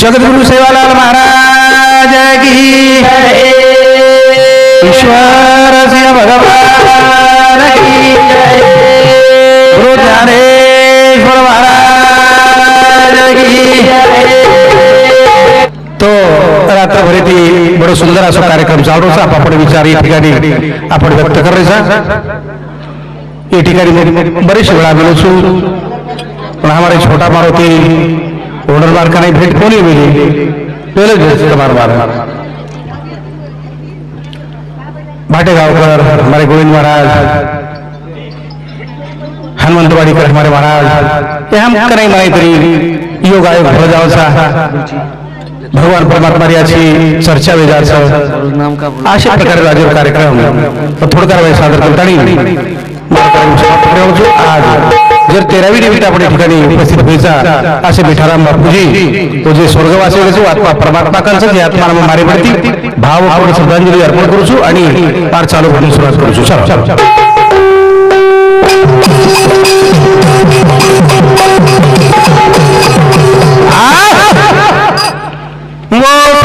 जगद्गुरु सेवालाल महाराज की ईश्वर सिंह भगवान की गुरु ज्ञानेश्वर महाराज की तो रात्रभरी बडो सुंदर असा कार्यक्रम चालूचा आपण विचार या ठिकाणी आपण व्यक्त करायचा. या ठिकाणी बरेच वेळा मिळू पण हमारे छोटा मारुती ઓર્ડર માર્કાની ભેટ કોની મિલી પેલે જ છે તમારા મારા भाटेगावकर हमारे गोविंद महाराज हनुमंतवाडीकर हमारे महाराज हे हम करें माहिती तरी योग आयोग भरजावचा भगवान परमात्मा याची चर्चा वेजाचं अशा प्रकारे राजीव कार्यक्रम थोडक्यार वेळ सादर करताना आज जर तेरावी निमित्त आपण या ठिकाणी उपस्थित व्हायचा असे मिठाराम बापूजी तो जे स्वर्गवासी होते आत्मा परमात्माकांचं जे आत्मा मारे पडती आपण श्रद्धांजली अर्पण करू आणि पार चालू होण्यास सुरुवात करू છું चलो वो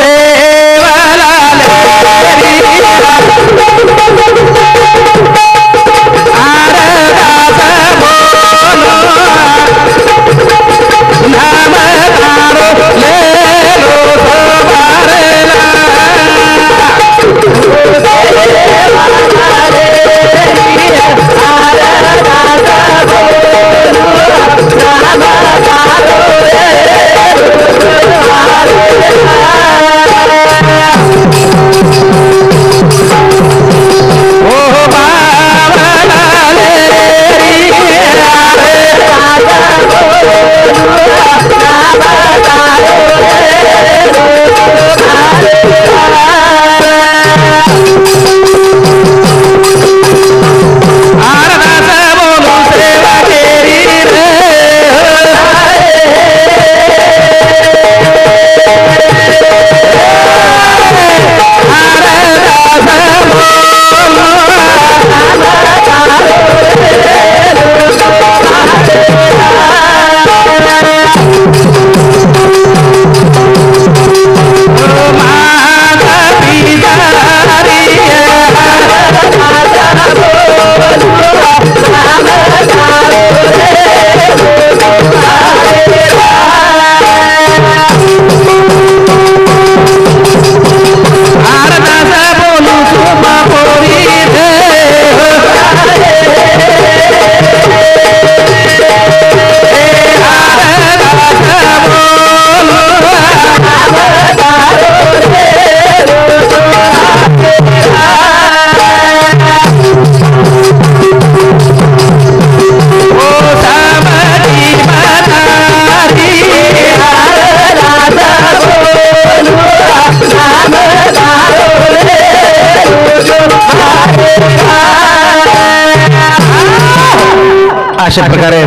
अशा प्रकारे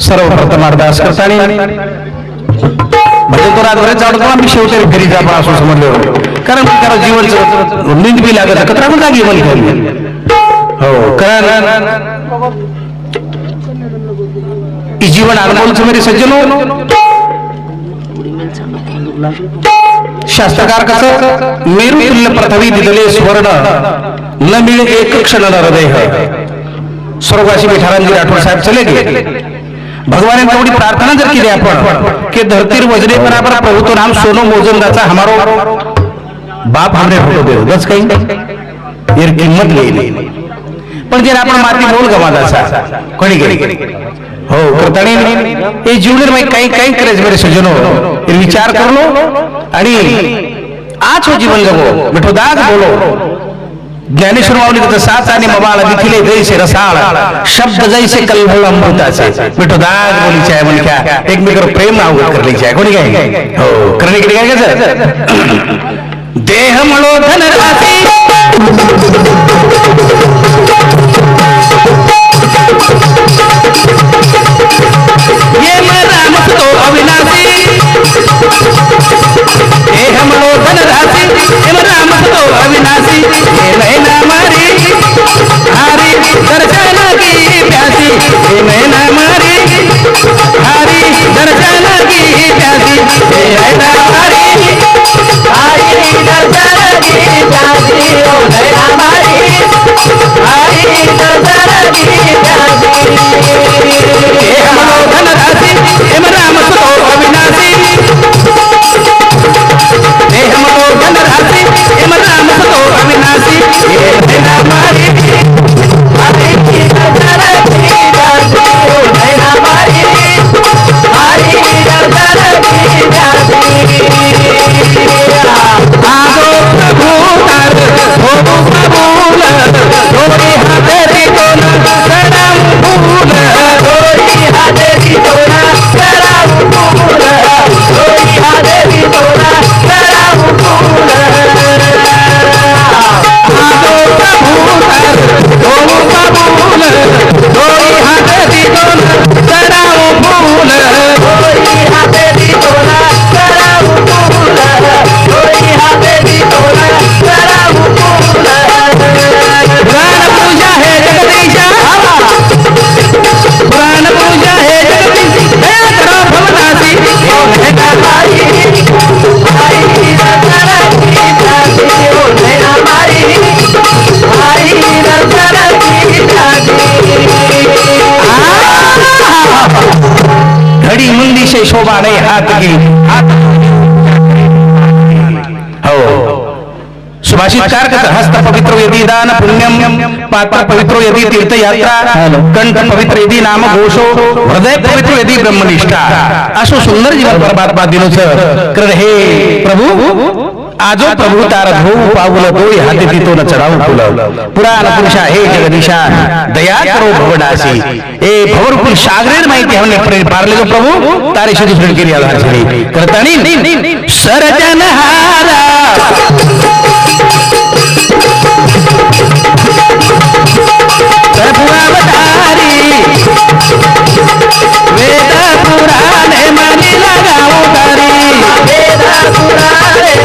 सर्वप्रथम अरदास करताना म्हणजे तो रातभर चालतो आम्ही शेवटी घरी जा पण असं समजलं. कारण त्याला जीवन निंद बी लागत कचरा पण जागी म्हणे हो कारण जीवन अनमोल मेरे म्हणजे सज्जनो. शास्त्रकार कसं? मेरू तुल्य पृथ्वी दिलेले स्वर्ण न मिळे एक क्षण हृदय. स्वर्गाशी विठारांजी राठोड साहेब चले गेले. भगवान तेवढी प्रार्थना जर केली आपण की धरतीर वजने बराबर प्रभु तो नाम सोनो मोजंदाचा हमारो बाप हमने फोटो दे बस काही? यार किंमत गेली पण जर आपण माती मोल गमादाचा कोणी गेली? हो करताणी हे जीवनेर माहिती काही काही करायचं मेरे सजनो. हे विचार करलो आणि आज हो जीवन जगो मिठो दाग बोलो. ज्ञानेश्वर माऊली त्याचं साच आणि मबाला दिखिले जैसे रसाळ शब्द जैसे कल्भळ अमृताचे. मिठो दाग बोलीचे आहे म्हणजे एकमेकर प्रेम अवगत करलीचे आहे. कोणी काय हो. करणे काय काय देह म्हणो मुंदी से शोभा नाही हात की हात हो सुभाषितकार कसं हस्त पवित्र यदी दान पुण्यम पात्र पवित्र यदी तीर्थयात्रा कंठ पवित्र यदी नाम घोषो हृदय पवित्र यदी ब्रह्मनिष्ठा. असो सुंदर जीवन परमात्मा दिनोचं कर हे प्रभू. आजो प्रभू तार धोऊ पाऊल दोई हाती दितो न चढाऊ फुल पुराण पुरुषा हे जगदीशा दया करो भवडासी ए भवर भवरकुल सागरेर माहिती हमने प्रेर पारले जो प्रभू तारे शुद्ध सुन केली आधार छडी करतानी सरजन हारा. प्रभुअवतारी वेद लगाओ करी लगाऊ तारी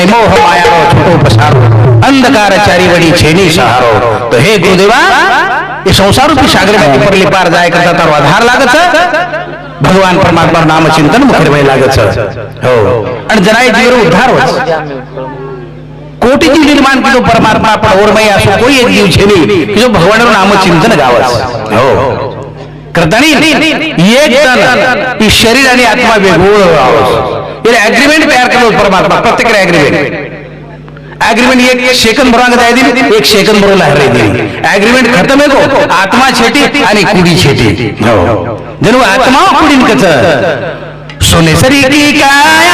आणि मोह माया हो, छुटो पसारो। अंधकाराचारी वडी छेनी सहारो। तो हे गुरुदेवा ये संसार रूपी सागर में परले पार जाए करता तारो आधार लागत भगवान परमात्मा नाम चिंतन मुखर में लागत हो। आणि जनाय जीवर उद्धार होत कोटी जीव निर्माण केलो परमात्मा आपण ओरमय असो कोई एक जीव छेनी की जो भगवान नाम चिंतन गावत हो। करतानी एक जण शरीर आणि आत्मा वेगळं आहोत पहले एग्रीमेंट तैयार कर परमात्मा प्रत्येक अग्रीमेंट अग्रीमेंट एक शेकन भरून दे दी एक शेकन भरून लहर दी एग्रीमेंट खत्म है आत्मा छेटी आणि कुडी छेटी जणू आत्मा कुडी कस सोने सरी की काय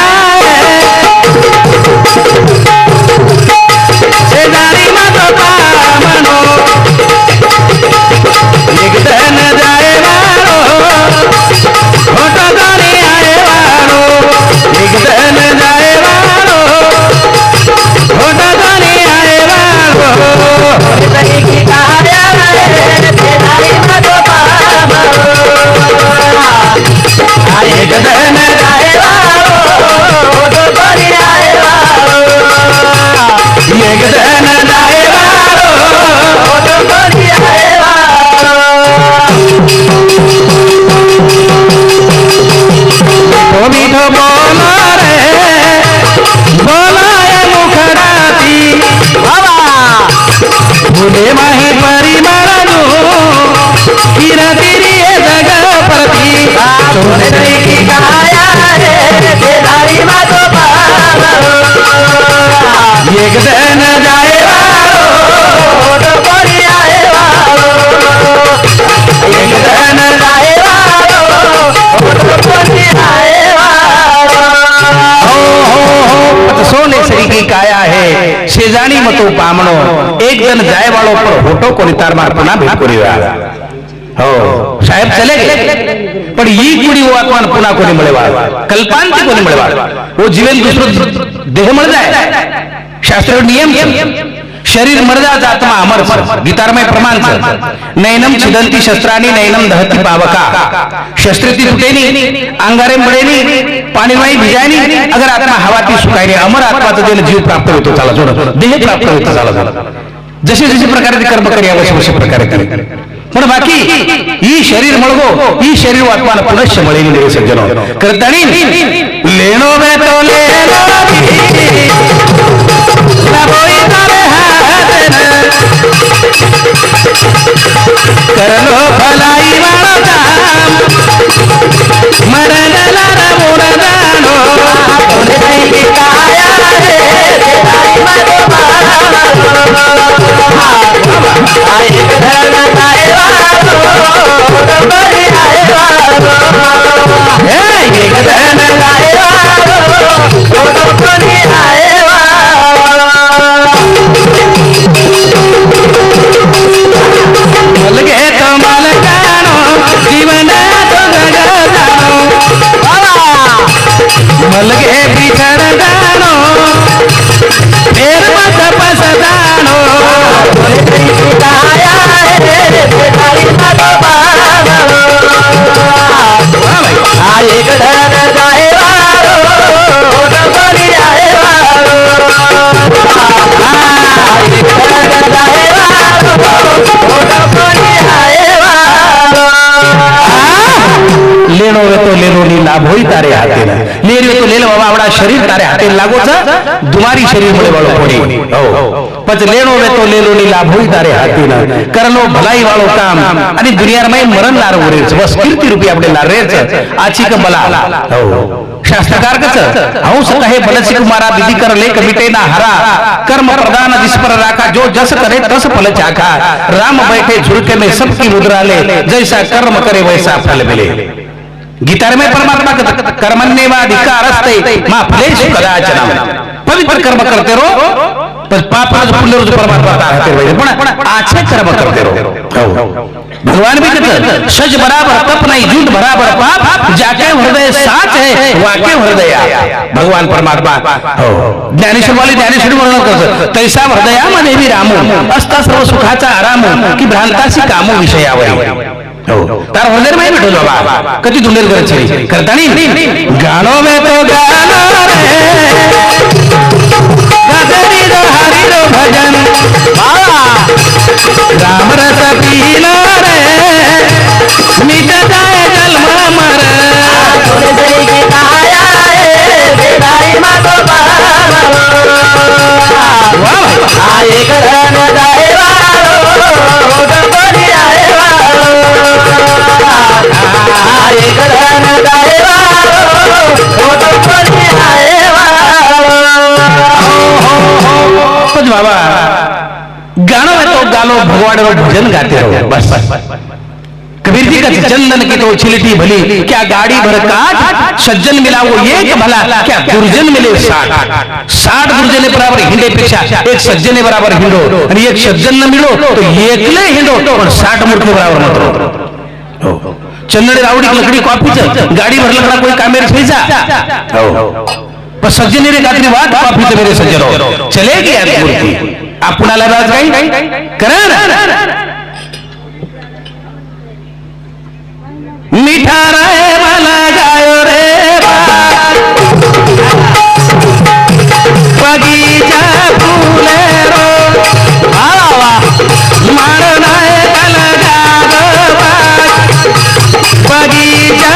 शेजारी माता मनो एक Yeah, शेजाणी मतो पामणो एक जण जाय वाळो पर होटो कोणी तार मार पुन्हा હો સાહેબ हो ગયે चले गेले पण ही कुडी वो आत्मान पुन्हा कोणी मिळवा कल्पांती कोणी मिळवा वो हो जीवन दुसरं देह मिळ जाय शास्त्र नियम. છે. शरीर मर्दाच आत्मा अमर गीतारमय प्रमाण नैनम छिदंती शस्त्रानी नैनम दहती पावका. शस्त्रती ती तुटेनी अंगारे मडेनी पाणीवाई भिजायनी अगर आत्मा हवा ती सुकायनी अमर आत्माचा त्याला जीव प्राप्त होतो झाला जोड. देह प्राप्त होतो झाला झाला जसे जसे प्रकारे कर्म करी अवश्य अशा प्रकारे करे. पण बाकी ही शरीर मळगो ही शरीर वाटवान पुनश्च मळेली देव सज्जन. करतानी लेणो में तो लेणो करलो भलाई वाळो काम लाभ होई तारे हाते लेले तो लेल बाबा आपला शरीर तारे हाते लागो छ दुमारी शरीर मुळे बळ पडी हो. पच लेनो वे तो लेलो नी लाभ होई तारे हाते ना करनो भलाई वालो काम. आणि दुनियार मई मरण लार उरे बस कीर्ती रुपी आपले लार छ आची का हो. शास्त्रकार कस हाऊ सत हे बलसी कुमारा दीदी कर ले कमिटे ना हरा. कर्म प्रदान जिस पर राखा. जो जस करे तस फल चाखा. राम बैठे झुरके में सबकी मुद्रा ले. जैसा कर्म करे वैसा फल मिले. गीतार में परमात्मा कहता, कर्मण्येवाधिकारस्ते मा फलेषु कदाचन पवित्र कर्म करते रहो तर पापाचं पुण्य रोज परमात्मा तारते रहो पण आछे कर्म करते रो। हो. भगवान भी कहते सच बराबर तप नहीं झूठ बराबर पाप जाके हृदय साच है वाके हृदय भगवान परमात्मा ज्ञानेश्वर वाली ज्ञानेश्वर वर्णन करत तैसा हृदया हृदयामध्ये भी रामो असता सर्व सुखाचा आराम की भ्रांतासी कामो विषयावर। हो. तार हृदय में भेटो बाबा कधी धुंडेल करत છે. करतानी गाणो में तो हरी रो भजन राम रस पीलो रे जाए जन्म मर कुछ बाबा गाणो है तो गालो भगवान रो भजन गाते रहो बस कबीर जी का चंदन की तो छिलटी भली क्या गाड़ी भर काट सज्जन मिला वो एक भला क्या दुर्जन मिले साठ साठ दुर्जने बराबर हिंडे पेक्षा एक सज्जने बराबर हिंडो आणि एक सज्जन न मिळो तो एकले हिंडो पण साठ मूर्ख बराबर मत चंदने रावडी लकडी कॉफीच गाडी भर लकड़ा कोई कामेर ठेचा पर सज्जन रे कात्री बात माफी तो मेरे सज्जन हो चलेगी आपकी आपणाला राज काही करा ना. मिठा राय वाला गायो रे बगीचा फुले रो. आवा मारो राय वाला गायो बगीचा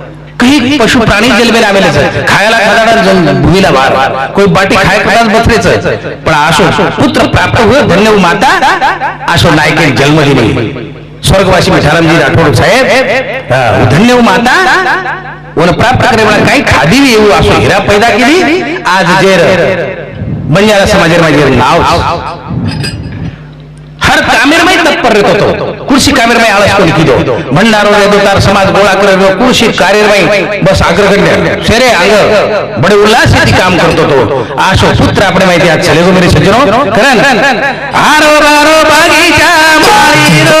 पशु प्राणी जल में आवेले छे खायला खदाडा जन भूमिला वार. कोई बाटी खाय खदाड बतरे छे पण आशो पुत्र प्राप्त हो धन्य माता आशो नायके जन्म दिली स्वर्गवासी मठारामजी राठोड साहेब धन्य माता वन प्राप्त करे मला काही खादी येऊ असो हिरा पैदा केली आज जेर. बंजारा समाजेर माझे नाव. हर कामेर मै तत्पर रहतो तो. રહેતો હતો કૃષિ કામેરમાં આળસ કોને કીધો ભંડારો તાર સમાજ ગોળા કરે કૃષિ કાર્યમાં બસ આગળ કરી શેરે આગળ બડે ઉલ્લાસથી કામ કરતો હતો આશો પુત્ર આપણે માહિતી આ છે ગો મેરે સજ્જનો કરે ને હારો બારો બાગીચા મારી રો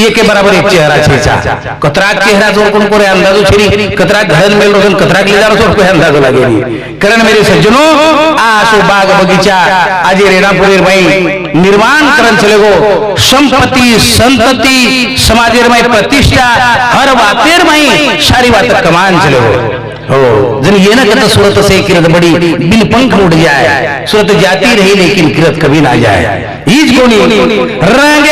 एके बराबर एक चेहरा छेचा कतराक चेहरा जोर कोण कोरे अंदाजो छेरी कतराक घडन मेल रोसन कतराक लिदार जोर कोरे अंदाजो लागेली कारण मेरे सज्जनो आसो बाग बगीचा. आजी रेणापुरेर बाई निर्माण करन चले गो. संपत्ति संतति समाजेर में प्रतिष्ठा हर वातेर में सारी बात कमान चले गो. हो जन ये ना कहता सूरत से किरत बड़ी बिन पंख उड़ जाए. सूरत जाती रही लेकिन किरत कभी ना जाए. ईज गोनी रंगे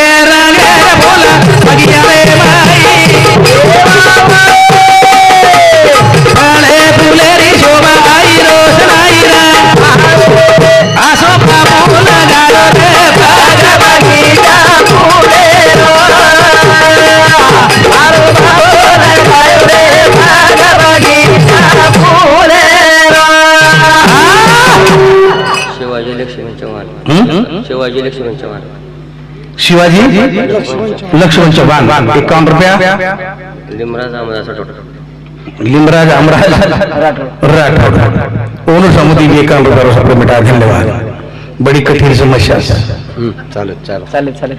शिवाजी लक्ष्मण चव्हाण हम्म? शिवाजी लक्ष्मण चव्हाण शिवाजी लक्ष्मण चव्हाण एकावन्न रुपया लिमराज लिमराज अमराज राठौड़. ओनू समुदी एकावन्न रुपया आहे धन्यवाद. बड़ी कठीण समस्या. चालेल चालेल. चालेल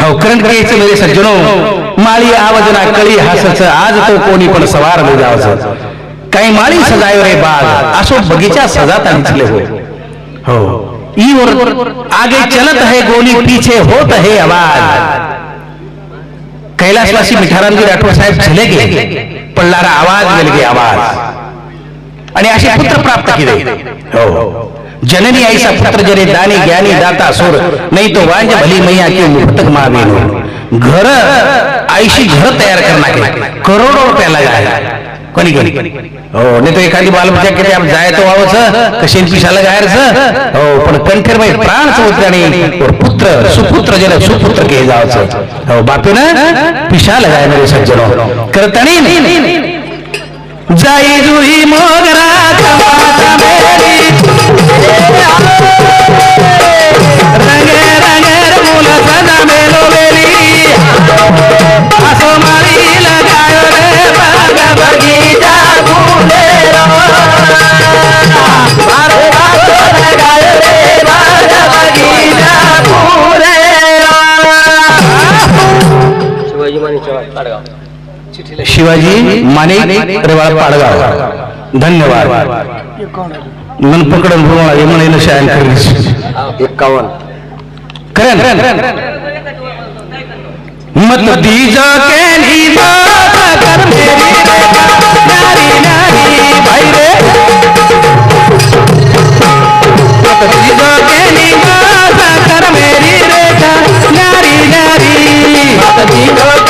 हो करंट करायचं मेरे सज्जनो. माळी आवाजना कळी हासच आज तो कोणी पण सवार हो जावचं काही माळी सजायो रे बाग असो बगीचा सजात आणले हो हो. ई और आगे चलत है गोली पीछे होत है आवाज। कैलाशवासी मिठारामजी राठोड साहेब चले गेले पडणारा आवाज मिल गे आवाज। आणि असे पुत्र प्राप्त केले। हो। जननी ऐसा पुत्र जरे दानी ज्ञानी दाता सुर। नहीं तो वांज भली मैया की मुफ्तक मावेनो घर ऐशी घर तयार करना के। करोडो रुपया लगाया। कोणी कोणी? हो नाही तो एखादी किती आप जाय तो वावच कशी पिशाला गायर हो पण कंठेर बाई प्राण आणि पुत्र सुपुत्र जन सुपुत्र के जावच. हो बापे ना पिशाला मेरे सज्जनो. जाई जुई मोगरा मेरी. रंगे रंगे मूल सदा मेलो मारी शिवाजी माने रेवाळ पाडगाव. धन्यवाद. मन पकडून भुवळा हे म्हणे शायन करीस एक्कावन्न करेन मत दीजो बात कर मेरी रे नारी नारी भाई रे. मत दीजो के नी बात कर मेरी रेखा नारी नारी. मत दीजो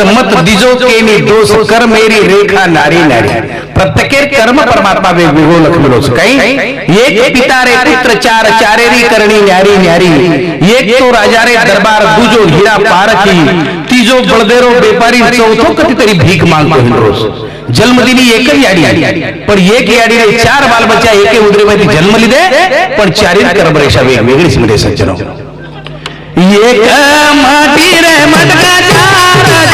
रे मत दीजो के मी दोष कर मेरी रेखा नारी नारी प्रत्येके कर्म परमात्मा वेगवेगळं लखमिलोच काही? एक पिता रे पुत्र चार चारेरी करणी न्यारी न्यारी। एक तो राजा रे दरबार दुजो हिरा पारखी। तिजो बळदेरो बेपारी चौथो कधीतरी भीक मागतो हिंद्रोस जन्मदिनी एकही याडी पण एक याडीने चार बालबच्चा एके उदरेमध्ये जन्मली दे पण चारी कर्मरेषा वेगवेगळीच मिळे सज्जनो। एक माटी रे मटका चार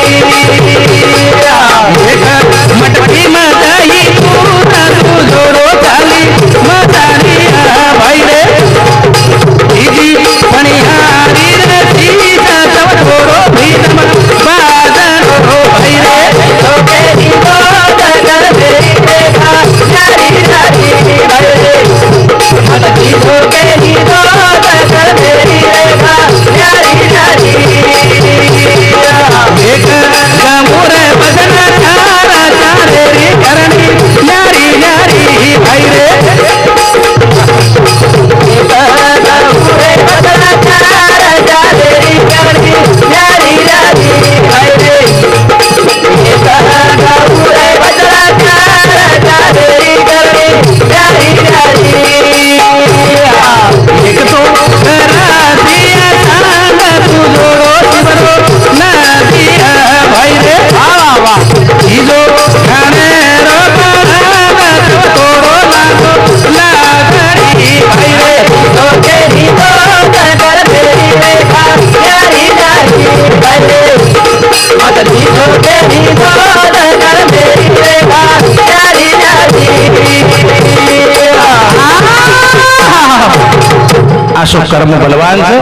આસો કર્મ બલવાન છે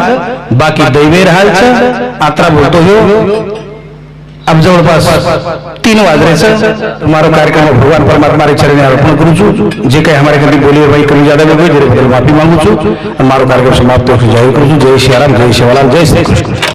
બાકી દૈવેર હાલ છે આત્રા બોલતો ગયો આપ જવળ તીન વાગરે છે મારો કાર્યક્રમ ભગવાન પરમાત્મા ચરણે અર્પણ કરું છું જે કંઈ અમારે કદી બોલીએ ભાઈ કરું જ્યાદા બોલ્યું માફી માંગુ છું અને મારો કાર્યક્રમ સમાપ્ત કરું છું કરું છું જય શ્રી રામ જય શ્રી જય શ્રી કૃષ્ણ